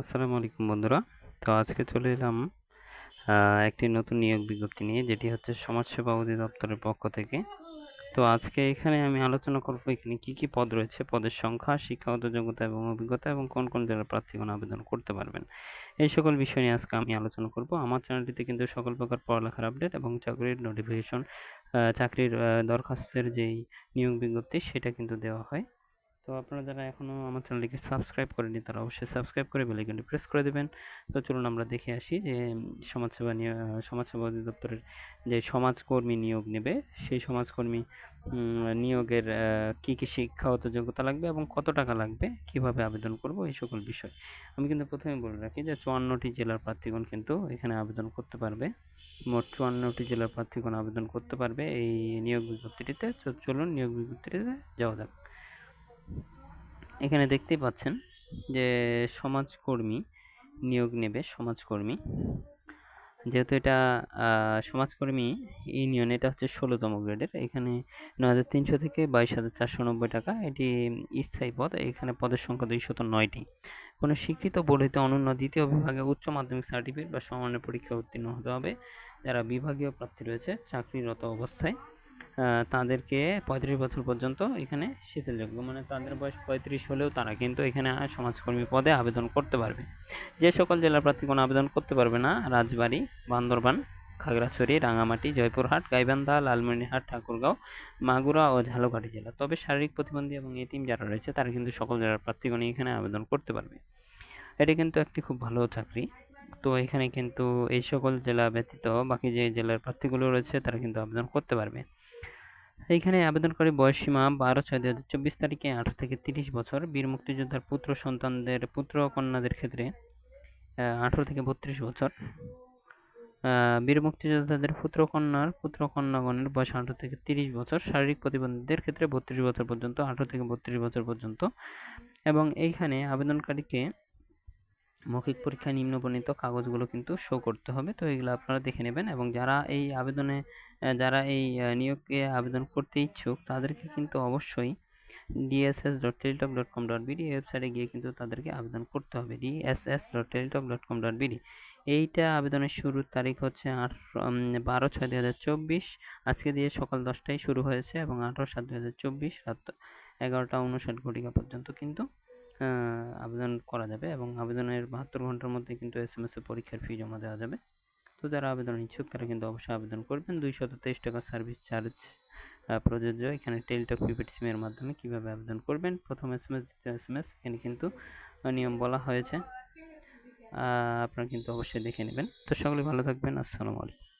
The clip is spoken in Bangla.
আসসালামু আলাইকুম বন্ধুরা। তো আজকে চলে এলাম একটি নতুন নিয়োগ বিজ্ঞপ্তি নিয়ে, যেটি হচ্ছে সমাজসেবা অধিদপ্তরের পক্ষ থেকে। তো আজকে এখানে আমি আলোচনা করব এখানে কি কি পদ রয়েছে, পদের সংখ্যা শিক্ষাগত যোগ্যতা এবং অভিজ্ঞতা এবং কোন কোন জেলার প্রার্থীগণ আবেদন করতে পারবেন। এই সকল বিষয় নিয়ে আজকে আমি আলোচনা করব। আমার চ্যানেলটিতে কিন্তু সকল প্রকার পড়ালেখার আপডেট এবং চাকরির নোটিফিকেশন চাকরির দরখাস্তের যেই নিয়োগ বিজ্ঞপ্তি, সেটা কিন্তু দেওয়া হয়। তো আপনারা যারা এখনও আমার চ্যানেলটিকে সাবস্ক্রাইব করেনি তারা অবশ্যই সাবস্ক্রাইব করে বেল আইকনটি প্রেস করে দেবেন। তো চলুন আমরা দেখে আসি যে সমাজসেবা নিয়ে সমাজসেবা অধিদপ্তরের যে সমাজকর্মী নিয়োগ নেবে, সেই সমাজকর্মী নিয়োগের কি কি শিক্ষাগত যোগ্যতা লাগবে এবং কত টাকা লাগবে, কীভাবে আবেদন করব, এই সকল বিষয়। আমি কিন্তু প্রথমে বলে রাখি যে, চুয়ান্নটি জেলার প্রার্থীগণ কিন্তু এখানে আবেদন করতে পারবে। মোট চুয়ান্নটি জেলার প্রার্থীগণ আবেদন করতে পারবে এই নিয়োগ বিজ্ঞপ্তিটিতে। চলুন নিয়োগ বিজ্ঞপ্তিটিতে যাওয়া যাক। এখানে দেখতেই পাচ্ছেন যে সমাজকর্মী নিয়োগ নেবে, সমাজকর্মী। যেহেতু এটা সমাজকর্মী ইউনিয়ন, এটা হচ্ছে ষোলোতম গ্রেডের। এখানে নয় হাজার তিনশো থেকে বাইশ হাজার চারশো নব্বই টাকা। এটি স্থায়ী পদ। এখানে পদের সংখ্যা দুইশত নয়টি। কোনো স্বীকৃত বোর্ড অনন্য দ্বিতীয় বিভাগে উচ্চ মাধ্যমিক সার্টিফিকেট বা সমানের পরীক্ষা উত্তীর্ণ হতে হবে। যারা বিভাগীয় প্রার্থী রয়েছে, চাকরিরত অবস্থায় তাদেরকে পঁয়ত্রিশ বছর পর্যন্ত এখানে শিথিলযোগ্য মানে তাদের বয়স পঁয়ত্রিশ হলেও তারা কিন্তু এখানে সমাজকর্মী পদে আবেদন করতে পারবে। যে সকল জেলার প্রার্থী কোনো আবেদন করতে পারবে না, রাজবাড়ী, বান্দরবান, খাগড়াছড়ি রাঙামাটি জয়পুরহাট, গাইবান্ধা, লালমনিরহাট, ঠাকুরগাঁও, মাগুরা ও ঝালকাঠি জেলা। তবে শারীরিক প্রতিবন্ধী এবং এতিম যারা রয়েছে, তারা কিন্তু সকল জেলার প্রার্থীগণই এখানে আবেদন করতে পারবে। এটি কিন্তু একটি খুব ভালো চাকরি। তো এখানে কিন্তু এই সকল জেলা ব্যতীত বাকি যে জেলার প্রার্থীগুলো রয়েছে, তারা কিন্তু আবেদন করতে পারবে। এইখানে আবেদনকারী বয়সসীমা বারো ছয় দু হাজার চব্বিশ তারিখে আঠারো থেকে তিরিশ বছর। বীর মুক্তিযোদ্ধার পুত্র, সন্তানদের পুত্র, কন্যাদের ক্ষেত্রে আঠারো থেকে বত্রিশ বছর। বীর মুক্তিযোদ্ধাদের পুত্র, কন্যার পুত্র, কন্যাগণের বয়স আঠারো থেকে তিরিশ বছর। শারীরিক প্রতিবন্ধীদের ক্ষেত্রে বত্রিশ বছর পর্যন্ত, আঠারো থেকে বত্রিশ বছর পর্যন্ত। এবং এইখানে আবেদনকারীকে মৌখিক পরীক্ষায় নিম্নবর্ণিত কাগজগুলো কিন্তু শো করতে হবে। তো এগুলো আপনারা দেখে নেবেন এবং যারা এই আবেদনে যারা এই নিয়োগে আবেদন করতে ইচ্ছুক, তাদেরকে কিন্তু অবশ্যই DSS dot Teletalk dot com dot BD ওয়েবসাইটে গিয়ে কিন্তু তাদেরকে আবেদন করতে হবে। DSS dot Teletalk dot com dot BD এইটা আবেদনের শুরুর তারিখ হচ্ছে আট বারো ছয় দু হাজার চব্বিশ। আজকে দিয়ে সকাল দশটায় শুরু হয়েছে এবং আঠারো সাত দু হাজার চব্বিশ রাত এগারোটা উনষাট ঘটিকা পর্যন্ত কিন্তু আবেদন করা যাবে এবং আবেদনের বাহাত্তর ঘণ্টার মধ্যে কিন্তু এস এম এস পরীক্ষার ফি জমা দেওয়া যাবে। তো যারা আবেদন ইচ্ছুক, তারা কিন্তু অবশ্যই আবেদন করবেন। দুইশত তেইশ টাকা সার্ভিস চার্জ প্রযোজ্য। এখানে টেলিটক প্রিপেড সিমের মাধ্যমে কীভাবে আবেদন করবেন? প্রথম এস এম এস দ্বিতীয় এস এম এস এখানে কিন্তু নিয়ম বলা হয়েছে। আপনারা কিন্তু অবশ্যই দেখে নেবেন। তো সকলে ভালো থাকবেন। আসসালামু আলাইকুম।